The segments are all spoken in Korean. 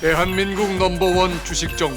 대한민국 넘버원 주식 정보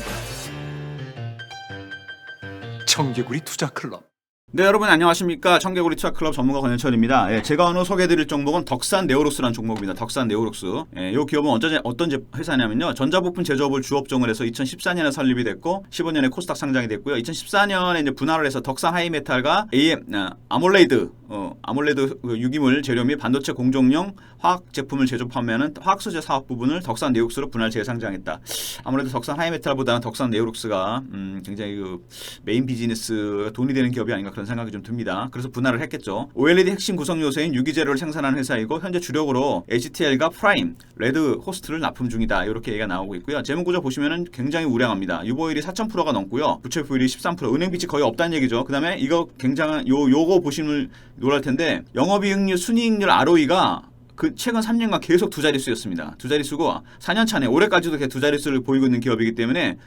청개구리 투자 클럽 네 여러분 안녕하십니까 청개구리 투자 클럽 전문가 권현철입니다. 예, 제가 오늘 소개해드릴 종목은 덕산 네오록스라는 종목입니다. 덕산 네오록스. 예, 이 기업은 어떤, 어떤 제- 회사냐면요. 전자부품 제조업을 주업종을 해서 2014년에 설립이 됐고 15년에 코스닥 상장이 됐고요. 2014년에 이제 분할을 해서 덕산 하이메탈과 AM 아, 아몰레이드 어, 아몰레드 그 유기물 재료 및 반도체 공정용 화학 제품을 제조 판매하는 화학 소재 사업 부분을 덕산 네오록스로 분할 재상장했다. 아무래도 덕산 하이메탈보다는 덕산 네오록스가 음, 굉장히 그 메인 비즈니스 돈이 되는 기업이 아닌가 그런 생각이 좀 듭니다. 그래서 분할을 했겠죠. OLED 핵심 구성 요소인 유기 재료를 생산하는 회사이고 현재 주력으로 HTL과 프라임, 레드 호스트를 납품 중이다. 이렇게 얘기가 나오고 있고요. 재무 구조 보시면은 굉장히 우량합니다. 유보율이 4,000%가 넘고요. 부채 비율이 13%, 은행 빚이 거의 없다는 얘기죠. 그다음에 이거 굉장한 요 요거 보시면 놀랄 텐데 영업이익률, 순이익률 ROE가 그 최근 3년간 계속 두 자릿수였습니다. 두 자릿수고 4년 차네 올해까지도 계속 두 자릿수를 보이고 있는 기업이기 때문에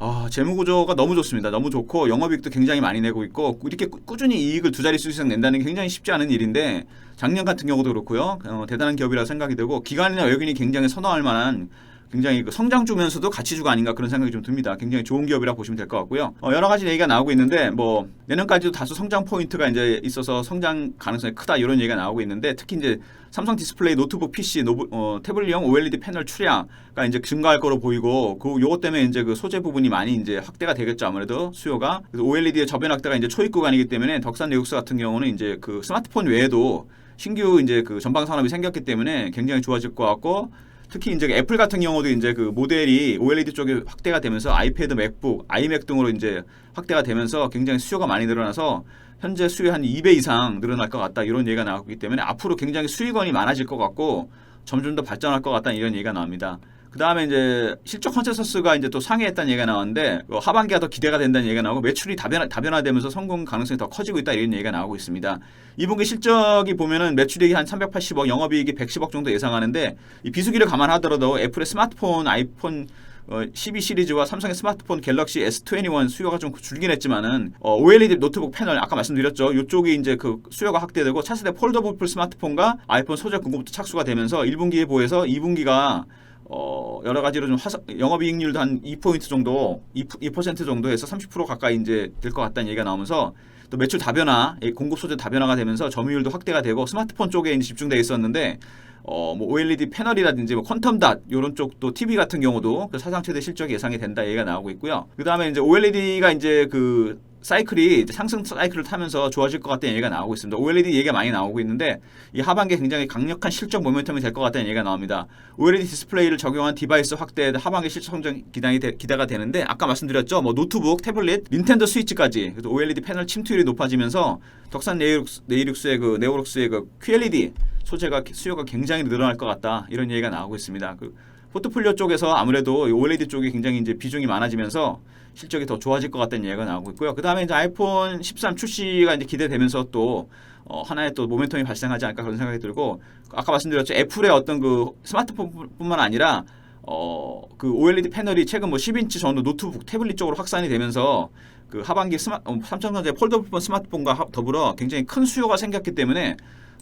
아, 재무 구조가 너무 좋습니다. 너무 좋고 영업이익도 굉장히 많이 내고 있고 이렇게 꾸- 꾸준히 이익을 두 자릿수 이상 낸다는 게 굉장히 쉽지 않은 일인데 작년 같은 경우도 그렇고요. 어, 대단한 기업이라 생각이 되고 기관이나 외국인이 굉장히 선호할 만한 굉장히 그 성장 주면서도 가치주가 아닌가 그런 생각이 좀 듭니다. 굉장히 좋은 기업이라 보시면 될 것 같고요. 어, 여러 가지 얘기가 나오고 있는데 뭐 내년까지도 다수 성장 포인트가 이제 있어서 성장 가능성이 크다 이런 얘기가 나오고 있는데 특히 이제 삼성 디스플레이 노트북 PC 노브, 어, 태블릿형 OLED 패널 출하가 이제 증가할 거로 보이고 그 요것 때문에 이제 그 소재 부분이 많이 이제 확대가 되겠죠 아무래도 수요가 OLED의 저변 확대가 이제 초입 구간이기 때문에 덕산 네육스 같은 경우는 이제 그 스마트폰 외에도 신규 이제 그 전방 산업이 생겼기 때문에 굉장히 좋아질 것 같고 특히 이제 애플 같은 경우도 이제 그 모델이 OLED 쪽에 확대가 되면서 아이패드, 맥북, 아이맥 등으로 이제 확대가 되면서 굉장히 수요가 많이 늘어나서 현재 수요 한 2배 이상 늘어날 것 같다 이런 얘기가 나오기 때문에 앞으로 굉장히 수익원이 많아질 것 같고 점점 더 발전할 것 같다 이런 얘기가 나옵니다. 그 다음에 이제 실적 컨센서스가 이제 또 상회했다는 얘기가 나왔는데 어, 하반기가 더 기대가 된다는 얘기가 나오고 매출이 다변화, 다변화되면서 성공 가능성이 더 커지고 있다 이런 얘기가 나오고 있습니다. 2분기 실적이 보면은 매출액이 한 380억, 영업이익이 110억 정도 예상하는데 이 비수기를 감안하더라도 애플의 스마트폰, 아이폰 어, 12 시리즈와 삼성의 스마트폰 갤럭시 S21 수요가 좀 줄긴 했지만은 어, OLED 노트북 패널 아까 말씀드렸죠. 이쪽이 이제 그 수요가 확대되고 차세대 폴더블 스마트폰과 아이폰 소재 공급도 착수가 되면서 1분기에 비해서 2분기가 어, 여러 가지로 좀 화사, 영업이익률도 한 2포인트 정도, 2, 2% 정도에서 30% 가까이 이제 될 것 같다는 얘기가 나오면서 또 매출 다변화, 이 공급 소재 다변화가 되면서 점유율도 확대가 되고 스마트폰 쪽에 이제 집중돼 있었는데 어, 뭐 OLED 패널이라든지 뭐 퀀텀 닷 이런 쪽도 TV 같은 경우도 그 사상 최대 실적이 예상이 된다 얘기가 나오고 있고요. 그 다음에 이제 OLED가 이제 그 사이클이 상승 사이클을 타면서 좋아질 것 같다는 얘기가 나오고 있습니다. OLED 얘기가 많이 나오고 있는데 이 하반기에 굉장히 강력한 실적 모멘텀이 될 것 같다는 얘기가 나옵니다. OLED 디스플레이를 적용한 디바이스 확대 하반기 실적 성장 기대가, 되, 기대가 되는데 아까 말씀드렸죠. 뭐 노트북, 태블릿, 닌텐도 스위치까지 그래서 OLED 패널 침투율이 높아지면서 덕산 네이룩스, 네이룩스의 그 네오록스의 그 QLED 소재가 수요가 굉장히 늘어날 것 같다 이런 얘기가 나오고 있습니다. 그 포트폴리오 쪽에서 아무래도 이 OLED 쪽이 굉장히 이제 비중이 많아지면서 실적이 더 좋아질 것 같다는 얘기가 나오고 있고요. 그 다음에 이제 아이폰 13 출시가 이제 기대되면서 또 어, 하나의 또 모멘텀이 발생하지 않을까 그런 생각이 들고 아까 말씀드렸죠 애플의 어떤 그 스마트폰뿐만 아니라 어, 그 OLED 패널이 최근 뭐 10인치 정도 노트북, 태블릿 쪽으로 확산이 되면서 그 하반기 스마, 어, 삼성전자의 폴더블폰 스마트폰과 하- 더불어 굉장히 큰 수요가 생겼기 때문에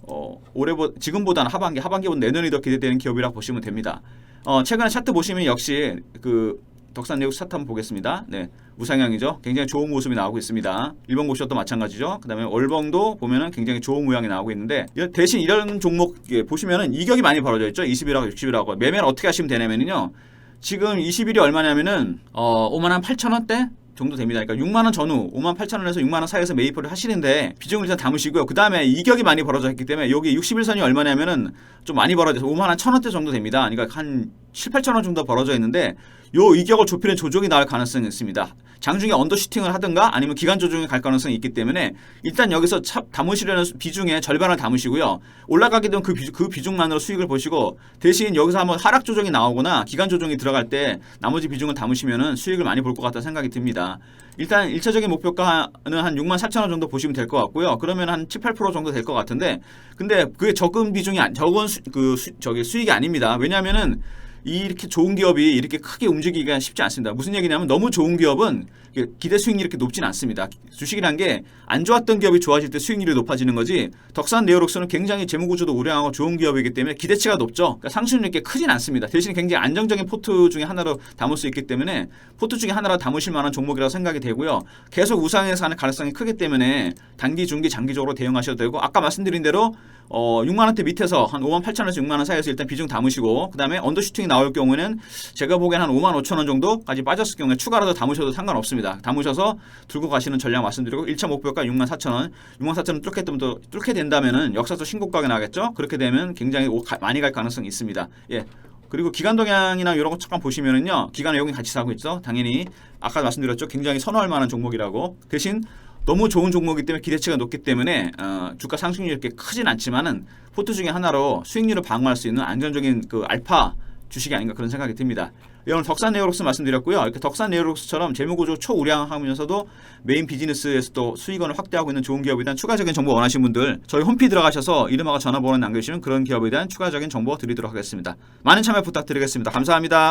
어, 올해보 지금보다는 하반기, 하반기보다 내년이 더 기대되는 기업이라고 보시면 됩니다. 어, 최근에 차트 보시면 역시 그 덕산 내국 차트 한번 보겠습니다. 네, 우상향이죠. 굉장히 좋은 모습이 나오고 있습니다. 일본 고시도 마찬가지죠. 그다음에 월봉도 보면은 굉장히 좋은 모양이 나오고 있는데 이- 대신 이런 종목 예, 보시면은 이격이 많이 벌어져 있죠. 20일하고 60일하고 매매를 어떻게 하시면 되냐면요. 지금 20일이 얼마냐면은 어 5만 한 8천 원대 정도 됩니다. 그러니까 6만 원 전후 5만 8천 원에서 6만 원 사이에서 매입을 하시는데 비중을 일단 담으시고요. 그 다음에 이격이 많이 벌어져 있기 때문에 여기 60일선이 얼마냐면은 좀 많이 벌어져서 5만 한천 원대 정도 됩니다. 그러니까 한 7, 8천 원 정도 벌어져 있는데 요 이격을 좁히는 조정이 나올 가능성이 있습니다. 장중에 언더 슈팅을 하든가 아니면 기간 조정이 갈 가능성이 있기 때문에 일단 여기서 차, 담으시려는 비중의 절반을 담으시고요. 올라가게 되면 그, 비중, 그 비중만으로 수익을 보시고 대신 여기서 한번 하락 조정이 나오거나 기간 조정이 들어갈 때 나머지 비중을 담으시면은 수익을 많이 볼 것 같다는 생각이 듭니다. 일단 일차적인 목표가는 한 6만 4천 원 정도 보시면 될 것 같고요. 그러면 한 7, 8% 정도 될 것 같은데 근데 그게 적은 비중이 안 적은 수, 그 수, 저기 수익이 아닙니다. 왜냐하면은 이렇게 좋은 기업이 이렇게 크게 움직이기가 쉽지 않습니다. 무슨 얘기냐면 너무 좋은 기업은 기대 수익률이 이렇게 높진 않습니다. 주식이란 게 안 좋았던 기업이 좋아질 때 수익률이 높아지는 거지 덕산 네오록스는 굉장히 재무구조도 우량하고 좋은 기업이기 때문에 기대치가 높죠. 그러니까 상승률이 이렇게 크진 않습니다. 대신 굉장히 안정적인 포트 중에 하나로 담을 수 있기 때문에 포트 중에 하나로 담으실 만한 종목이라고 생각이 되고요. 계속 우상에서 하는 가능성이 크기 때문에 단기, 중기, 장기적으로 대응하셔도 되고 아까 말씀드린 대로 어 6만 원대 밑에서 한 5만 8천 원에서 6만 원 사이에서 일단 비중 담으시고 그 다음에 언더슈팅이 나올 경우에는 제가 보기엔 한 5만 5천 원 정도까지 빠졌을 경우에 추가라도 담으셔도 상관없습니다. 담으셔서 들고 가시는 전략 말씀드리고 1차 목표가 6만 4천 원, 6만 4천 원 뚫게 되면 또 뚫게 된다면은 역사적 신고가가 나겠죠. 그렇게 되면 굉장히 오- 가- 많이 갈 가능성이 있습니다. 예. 그리고 기간 동향이나 이런 거 잠깐 보시면은요. 기간 내용이 같이 사고 있죠. 당연히 아까 말씀드렸죠. 굉장히 선호할 만한 종목이라고. 대신 너무 좋은 종목이기 때문에 기대치가 높기 때문에 어, 주가 상승률이 이렇게 크진 않지만은 포트 중에 하나로 수익률을 방어할 수 있는 안정적인 그 알파 주식이 아닌가 그런 생각이 듭니다. 예, 오늘 덕산 네오록스 말씀드렸고요. 이렇게 덕산 네오록스처럼 재무구조 초우량하면서도 메인 비즈니스에서도 수익원을 확대하고 있는 좋은 기업에 대한 추가적인 정보 원하시는 분들 저희 홈피 들어가셔서 이름하고 전화번호 남겨주시면 그런 기업에 대한 추가적인 정보 드리도록 하겠습니다. 많은 참여 부탁드리겠습니다. 감사합니다.